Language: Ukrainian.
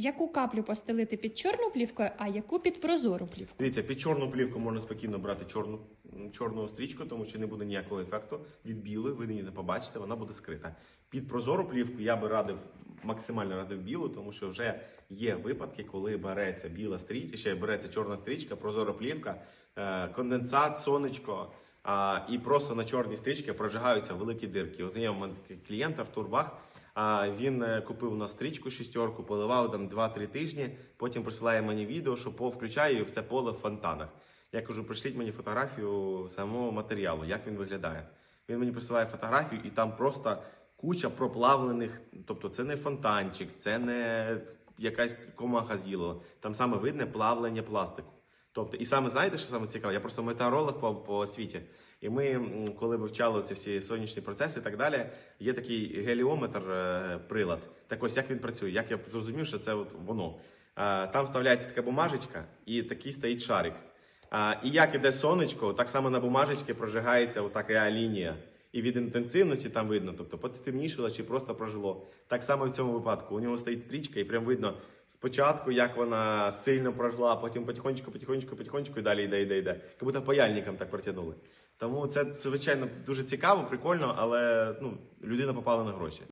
Яку каплю постелити під чорну плівкою, а яку під прозору плівку? Дивіться, під чорну плівку можна спокійно брати чорну, чорну стрічку, тому що не буде ніякого ефекту від білої, ви її не побачите, вона буде скрита. Під прозору плівку я би радив максимально радив білу, тому що вже є випадки, коли береться біла стрічка, ще береться чорна стрічка, прозора плівка, е, конденсат, сонечко. І просто на чорній стрічці прожигаються великі дирки. От є у мене клієнт Артур Бах. Він е, купив на стрічку шістерку, поливав там 2-3 тижні. Потім присилає мені відео, що повключаю все поле в фонтанах. Я кажу, пришліть мені фотографію самого матеріалу, як він виглядає. Він мені присилає фотографію, і там просто куча проплавлених. Тобто, це не фонтанчик, це не якась комаха з'їла. Там саме видне плавлення пластику. Тобто, і саме знаєте, що саме цікаве? Я просто метеоролог по, по освіті. І ми, коли вивчали ці всі сонячні процеси і так далі, є такий геліометр е, прилад. Так ось як він працює, як я зрозумів, що це от воно. Е, Там вставляється така бумажечка, і такий стоїть шарик. А, і як іде сонечко, так само на бумажечці прожигається отака лінія. І від інтенсивності там видно, тобто потемнішило чи просто прожило. Так само в цьому випадку. У нього стоїть стрічка, і прям видно спочатку, як вона сильно прожила, потім потихонечку, потихонечку, потихонечку і далі йде, йде, йде. Як будто паяльником так протягнули. Тому це, звичайно, дуже цікаво, прикольно, але ну, людина попала на гроші.